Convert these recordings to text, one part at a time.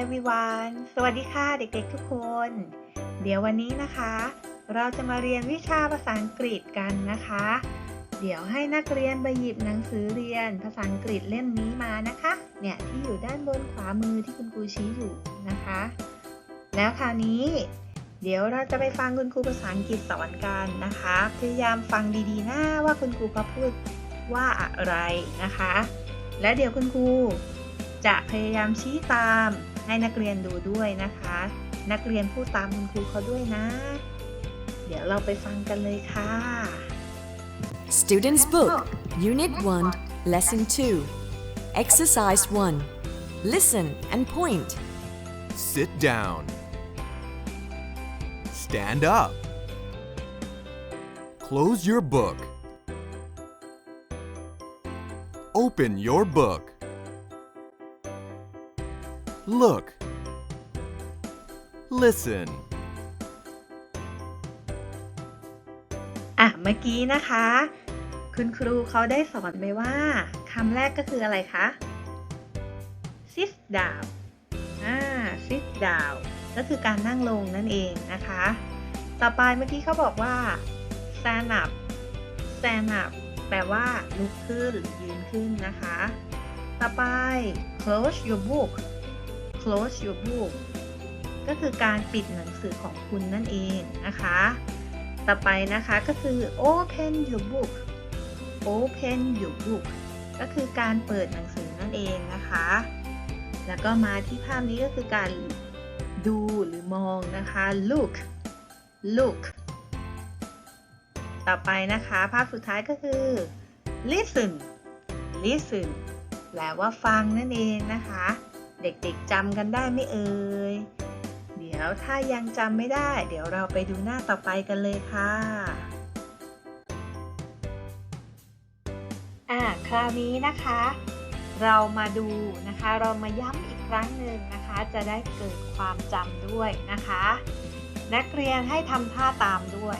everyone สวัสดีค่ะเด็กๆทุกคน เดี๋ยววันนี้นะคะ เราจะมาเรียนวิชาภาษาอังกฤษกันนะคะ เดี๋ยวให้นักเรียนไปหยิบหนังสือเรียนภาษาอังกฤษเล่มนี้มานะคะ เนี่ยที่อยู่ด้านบนขวามือที่คุณครูชี้อยู่นะคะ แล้วคราวนี้ เดี๋ยวเราจะไปฟังคุณครูภาษาอังกฤษสอนกันนะคะ พยายามฟังดีๆนะว่าคุณครูเขาพูดว่าอะไรนะคะ และเดี๋ยวคุณครูจะพยายามชี้ตาม ให้นักเรียนดูด้วยนะคะ นักเรียนพูดตามคุณครูเขาด้วยนะ เดี๋ยวเราไปฟังกันเลยค่ะ Student's Book, Unit 1, Lesson 2. Exercise 1. Listen and point. Sit down. Stand up. Close your book. Open your book. Look. Listen. อะ เมื่อกี้นะคะ คุณครูเขาได้สอนไปว่าคำแรกก็คืออะไรคะ sit down อ่า sit down ก็คือการนั่งลงนั่นเองนะคะ ต่อไปเมื่อกี้เขาบอกว่า stand up stand up แปลว่าลุกขึ้นหรือยืนขึ้นนะคะ ต่อไป close your book close your book ก็คือการปิดหนังสือของคุณนั่นเองนะคะ ต่อไปนะคะก็คือ open your book open your book ก็คือการเปิดหนังสือนั่นเองนะคะ แล้วก็มาที่ภาพนี้ก็คือการดูหรือมองนะคะ look look ต่อไปนะคะ ภาพสุดท้ายก็คือ listen listen แปลว่าฟังนั่นเองนะคะ เด็กๆจำกันได้ไหมเอ่ย เดี๋ยวถ้ายังจำไม่ได้ เดี๋ยวเราไปดูหน้าต่อไปกันเลยค่ะอ่าคราวนี้นะคะ เรามาดูนะคะ เรามาย้ำอีกครั้งหนึ่งนะคะ จะได้เกิดความจำด้วยนะคะ นักเรียนให้ทำท่าตามด้วย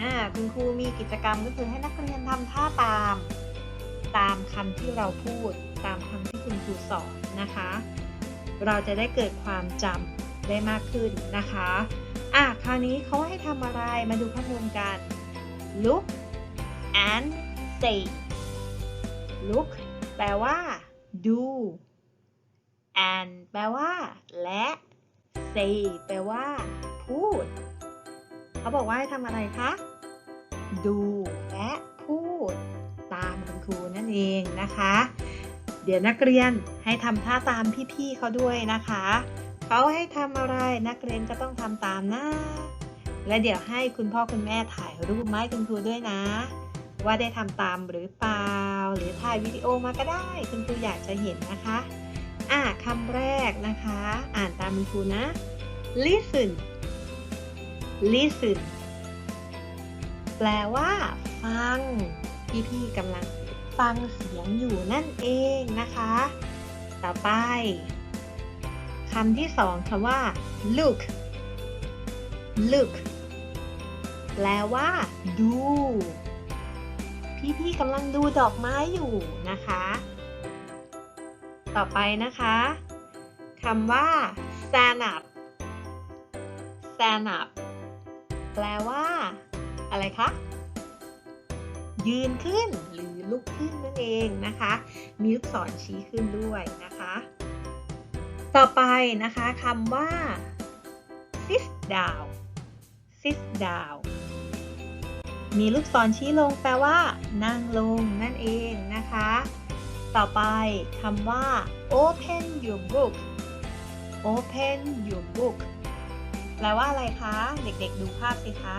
อ่าคุณครูมีกิจกรรมก็คือให้นักเรียนทำท่าตาม ตามคำที่เราพูด ตามคำที่คุณครูสอนนะคะ เราจะได้เกิดความจำได้มากขึ้นนะคะอะคราวนี้เขาให้ทำอะไรมาดูข้อมูลกัน look and say look แปลว่า ดู and แปลว่า และ say แปลว่า พูด เขาบอกว่าให้ทำอะไรคะ ดูและพูด ตามคุณครูนั่นเองนะคะ เดี๋ยวนักเรียนให้ทำท่าตามพี่ๆเขาด้วยนะคะ เขาให้ทำอะไรนักเรียนก็ต้องทำตามนะ และเดี๋ยวให้คุณพ่อคุณแม่ถ่ายรูปมาให้คุณครูด้วยนะ ว่าได้ทำตามหรือเปล่า หรือถ่ายวิดีโอมาก็ได้ คุณครูอยากจะเห็นนะคะ อะคำแรกนะคะ อ่านตามคุณครูนะ listen listen แปลว่า ฟัง พี่ๆกำลัง ฟังเสียงอยู่นั่นเองนะคะ ต่อไปคำที่สองคำว่า look look แปลว่า ดู พี่ๆกำลังดูดอกไม้อยู่นะคะ ต่อไปนะคะคำว่า stand up stand up แปลว่า อะไรคะ ยืนขึ้นหรือลุกขึ้นนั่นเองนะคะ มีลูกศรชี้ขึ้นด้วยนะคะ ต่อไปนะคะคำว่า sit down sit down มีลูกศรชี้ลงแปลว่า นั่งลงนั่นเองนะคะ ต่อไปคำว่า open your book open your book แปลว่าอะไรคะ เด็กๆดูภาพสิคะ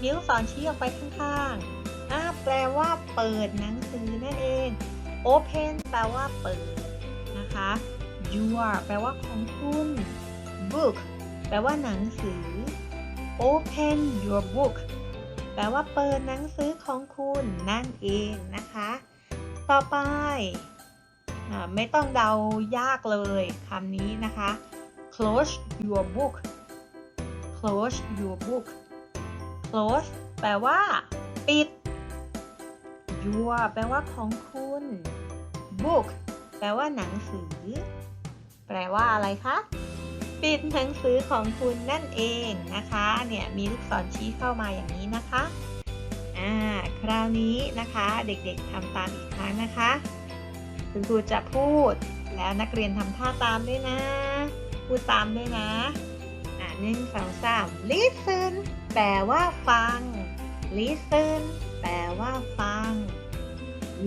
มีลูกศรชี้ออกไปข้างๆ อ่าแปลว่าเปิดหนังสือนั่นเอง open แปลว่าเปิดนะคะ your แปลว่าของคุณ book แปลว่าหนังสือ open your book แปลว่าเปิดหนังสือของคุณนั่นเองนะคะ ต่อไปอไม่ต้องเดายากเลยคำนี้นะคะ close your book close your book close แปลว่า ปิด your แปลว่าของคุณ book แปลว่าหนังสือ แปลว่าอะไรคะปิดหนังสือของคุณนั่นเองนะคะ เนี่ยมีลูกศรชี้เข้ามาอย่างนี้นะคะ อ่า คราวนี้นะคะเด็กๆทำตามอีกครั้งนะคะ คุณครูจะพูดแล้วนักเรียนทำท่าตามด้วยนะ พูดตามด้วยนะ อ่าหนึ่งสองสาม listen แปลว่าฟัง listen แปลว่าฟัง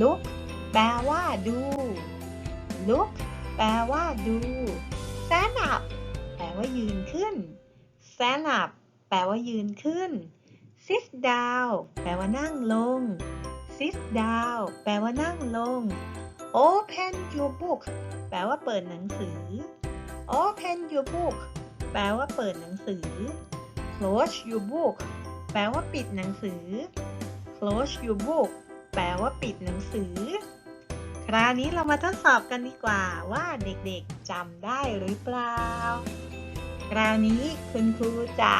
look แปลว่าดู look แปลว่าดู stand up แปลว่ายืนขึ้น stand up แปลว่ายืนขึ้น sit down แปลว่านั่งลง sit down แปลว่านั่งลง open your book แปลว่าเปิดหนังสือ open your book แปลว่าเปิดหนังสือ close your book แปลว่าปิดหนังสือ close your book แปลว่าปิดหนังสือ คราวนี้เรามาทดสอบกันดีกว่าว่าเด็กๆจำได้หรือเปล่า คราวนี้คุณครูจะ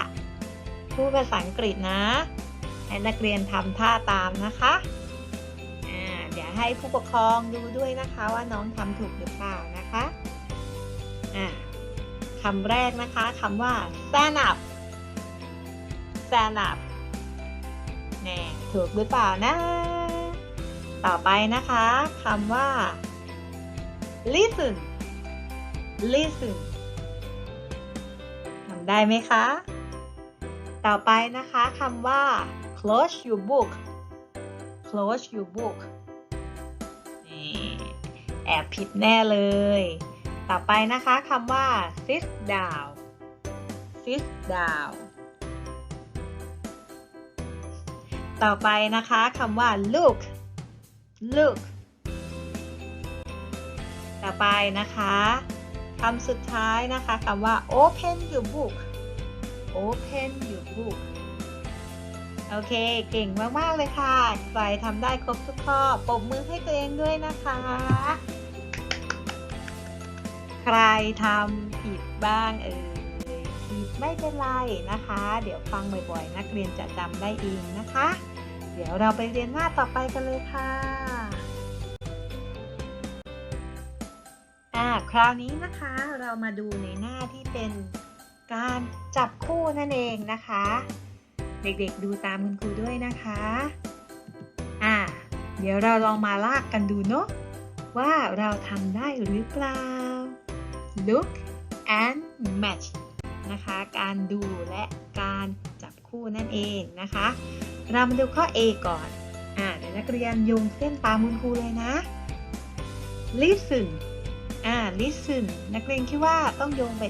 พูดภาษาอังกฤษนะ ให้นักเรียนทำท่าตามนะคะอ่าเดี๋ยวให้ผู้ปกครองดูด้วยนะคะว่าน้องทำถูกหรือเปล่านะคะอ่าคำแรกนะคะคำว่า stand up stand up แน่ถูกหรือเปล่านะ ต่อไปนะคะคำว่า listen listen ทำได้ไหมคะ ต่อไปนะคะคำว่า close your book close your book แอบผิดแน่เลย ต่อไปนะคะคำว่า sit down sit down ต่อไปนะคะคำว่า look look ต่อไปนะคะคำสุดท้ายนะคะคำว่า open your book open your book โอเค เก่งมาก ๆ เลยค่ะ ใครทำได้ครบทุกข้อปรบมือให้ตัวเองด้วยนะคะ ใครทำผิดบ้างเอ่ย ไม่เป็นไรนะคะ เดี๋ยวฟังบ่อยๆ นักเรียนจะจำได้เองนะคะ เดี๋ยวเราไปเรียนหน้าต่อไปกันเลยค่ะอ่าคราวนี้นะคะเรามาดูในหน้าที่เป็นการจับคู่นั่นเองนะคะ เด็กๆดูตามคุณครูด้วยนะคะอ่าเดี๋ยวเราลองมาลากกันดูเนาะว่าเราทำได้หรือเปล่า look and match นะคะ การดูและการจับคู่นั่นเองนะคะ เรามาดูข้อ A ก่อนอ่าเดี๋ยวนักเรียนโยงเส้นตามคุณครูเลยนะ listen อ่า listen นักเรียนคิดว่าต้องโยงไป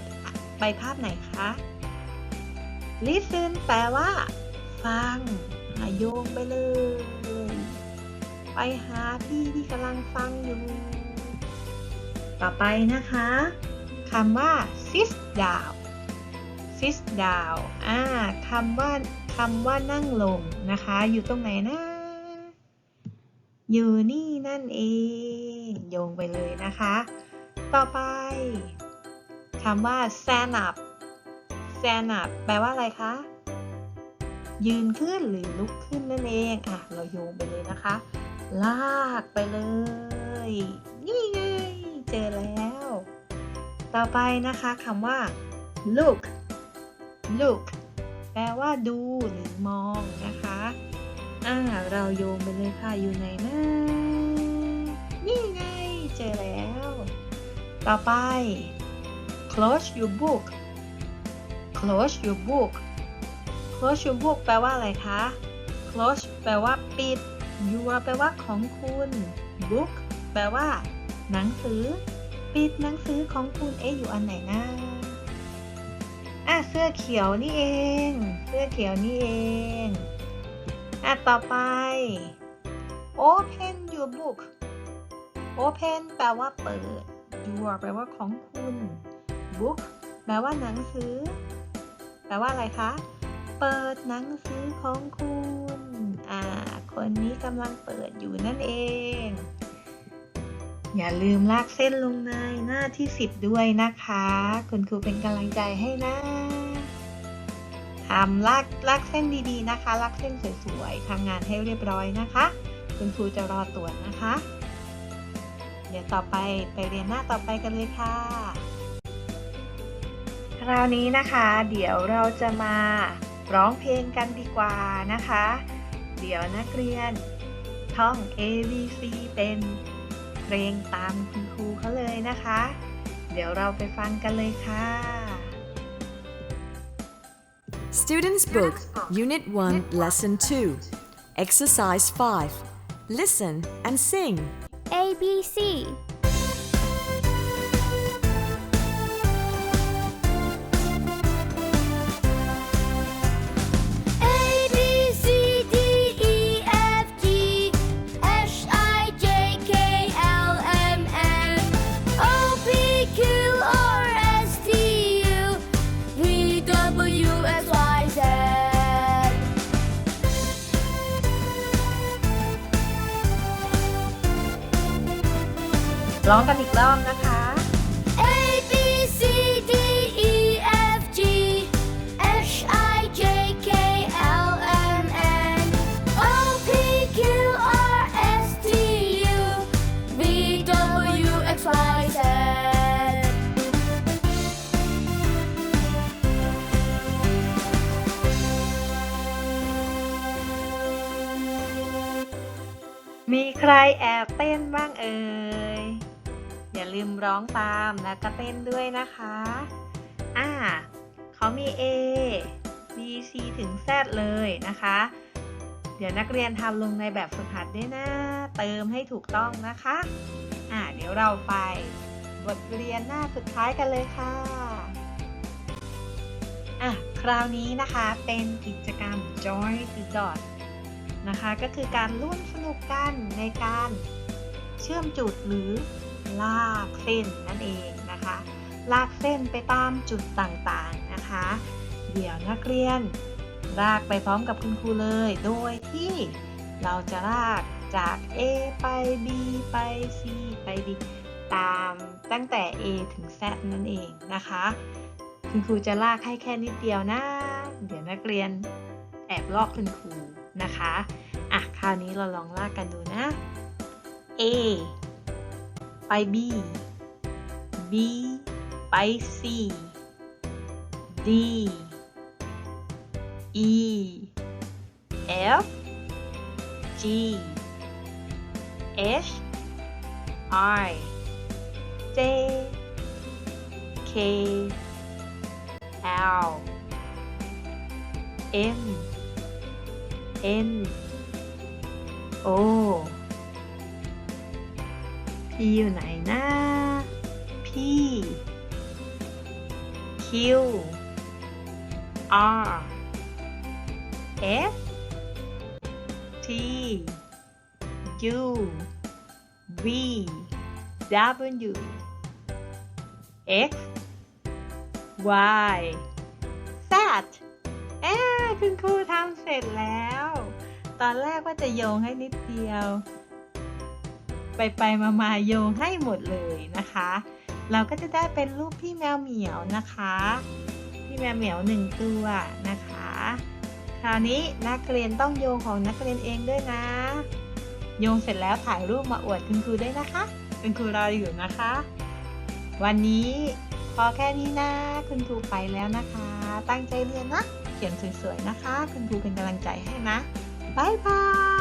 ไปภาพไหนคะ listen แปลว่า ฟังโยงไปเลย ไปหาพี่ที่กำลังฟังอยู่ ต่อไปนะคะคำว่า sit down sit down อ่าคำว่าคำว่านั่งลงนะคะ อยู่ตรงไหนนะ อยู่นี่นั่นเอง โยงไปเลยนะคะ ต่อไปคำว่า stand up stand up แปลว่าอะไรคะ ยืนขึ้นหรือลุกขึ้นนั่นเอง อะ เราโยงไปเลยนะคะ ลากไปเลย นี่ไง เจอแล้ว ต่อไปนะคะคำว่า look look แปลว่าดูหรือมองนะคะ อ่า เราโยงไปเลยค่ะ อยู่ไหนนะ นี่ไง เจอแล้ว ต่อไป close your book close your book close your book แปลว่าอะไรคะ close แปลว่าปิด your แปลว่าของคุณ book แปลว่า หนังสือ ปิดหนังสือของคุณ เอ๊ะอยู่อันไหนนะ อะเสื้อเขียวนี่เอง เสื้อเขียวนี่เองอะต่อไป open your book open แปลว่าเปิด your แปลว่าของคุณ book แปลว่าหนังสือ แปลว่าอะไรคะ เปิดหนังสือของคุณ อ่า คนนี้กำลังเปิดอยู่นั่นเอง อย่าลืมลากเส้นลงในหน้าที่ 10 ด้วยนะคะ คุณครูเป็นกำลังใจให้นะทำลากลากเส้นดีๆนะคะ ลากเส้นสวยๆทำงานให้เรียบร้อยนะคะ คุณครูจะรอตรวจนะคะ เดี๋ยวต่อไปไปเรียนหน้าต่อไปกันเลยค่ะ คราวนี้นะคะ เดี๋ยวเราจะมาร้องเพลงกันดีกว่านะคะ เดี๋ยวนักเรียนท่อง A B C เป็น เพลงตามคุณครูเขาเลยนะคะ เดี๋ยวเราไปฟังกันเลยค่ะ Students Book, Unit 1, Lesson 2. Exercise 5. Listen and sing. A B C ร้องกันอีกรอบนะคะ A B C D E F G H I J K L M N O P Q R S T U V W X Y Z มีใครแอบเต้นบ้างเอ่ย อย่าลืมร้องตามแล้วก็เต้นด้วยนะคะ อ่าเขามี A B C ถึง Z เลยนะคะ เดี๋ยวนักเรียนทำลงในแบบฝึกหัดด้วยนะ เติมให้ถูกต้องนะคะ อ่าเดี๋ยวเราไปบทเรียนหน้าสุดท้ายกันเลยค่ะ อะ คราวนี้นะคะเป็นกิจกรรม Joy the Dot นะคะ ก็คือการร่วมสนุกกันในการเชื่อมจุดหรือ ลากเส้นนั่นเองนะคะ ลากเส้นไปตามจุดต่างๆนะคะ เดี๋ยวนักเรียน ลากไปพร้อมกับคุณครูเลย โดยที่เราจะลากจาก A ไป B ไป C ไป D ตามตั้งแต่ A ถึง Z นั่นเองนะคะ คุณครูจะลากให้แค่นิดเดียวนะ เดี๋ยวนักเรียนแอบลอกคุณครูนะคะ อะ คราวนี้เราลองลากกันดูนะ A by B, B by C, D, E, F, G, H, I, J, K, L, M, N, O. P อยู่ไหนนะ P Q R S T U V W X Y Z เอ๊คุณครูทำเสร็จแล้ว ตอนแรกว่าจะโยงให้นิดเดียว ไปไปมามาโยงให้หมดเลยนะคะ เราก็จะได้เป็นรูปพี่แมวเหมียวนะคะ พี่แมวเหมียวหนึ่งตัวนะคะ คราวนี้นักเรียนต้องโยงของนักเรียนเองด้วยนะ โยงเสร็จแล้วถ่ายรูปมาอวดคุณครูได้นะคะ คุณครูรออยู่นะคะ วันนี้พอแค่นี้นะ คุณครูไปแล้วนะคะ ตั้งใจเรียนนะ เขียนสวยๆนะคะ คุณครูเป็นกำลังใจให้นะ บ๊ายบาย